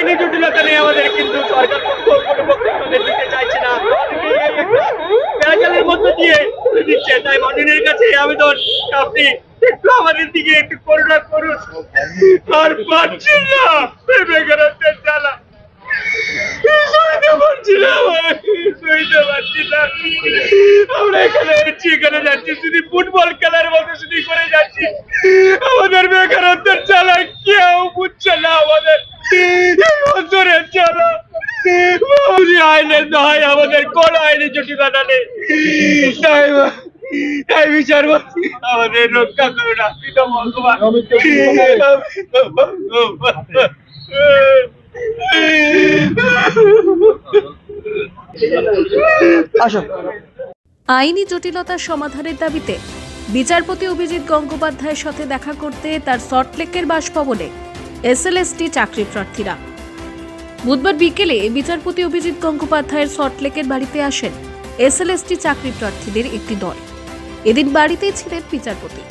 আইনি জটিলতা আমাদের কিন্তু সরকার না। পারছি না। আমরা এখানে এখানে যাচ্ছি। শুধু ফুটবল খেলার মতো শুধু করে যাচ্ছি আমাদের বেকারত্বের জ্বালা কেউ বুঝছে না আমাদের বাবুজি আইনের নয় আমাদের কোন আইনি জটিলতা নেই। তাই তাই বিচার আমাদের রক্ষা করুন আপনি তো ভগবান আসো। আইনি জটিলতার সমাধানের দাবিতে বিচারপতি অভিজিৎ গঙ্গোপাধ্যায়ের সাথে দেখা করতে তার সল্টলেকের বাসভবনে এসএলএসটি চাকরি প্রার্থীরা বুধবার বিকেলে বিচারপতি অভিজিৎ গঙ্গোপাধ্যায়ের সল্টলেকের বাড়িতে আসেন এসএলএসটি চাকরি প্রার্থীদের একটি দল। এদিন বাড়িতেই ছিলেন বিচারপতি।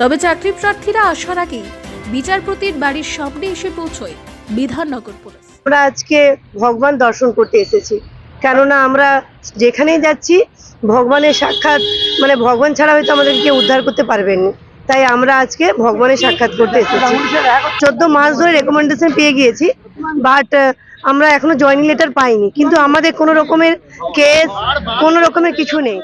তবে চাকরি প্রার্থীরা আসার আগেই বিচারপতির বাড়ির সামনে এসে পৌঁছয় বিধাননগর পুলিশ। আমরা আজকে ভগবান দর্শন করতে এসেছি। কেননা আমরা যেখানেই যাচ্ছি, ভগবানের সাক্ষাৎ মানে ভগবান ছাড়া হয়তো আমাদেরকে উদ্ধার করতে পারবেন। তাই আমরা আজকে ভগবানের সাক্ষাৎ করতে এসেছি। চোদ্দ মাস ধরে রেকমেন্ডেশন পেয়ে গিয়েছি। বাট আমরা এখনও জয়নিং লেটার পাইনি। কিন্তু আমাদের কোনো রকমের কেস কোনো রকমের কিছু নেই।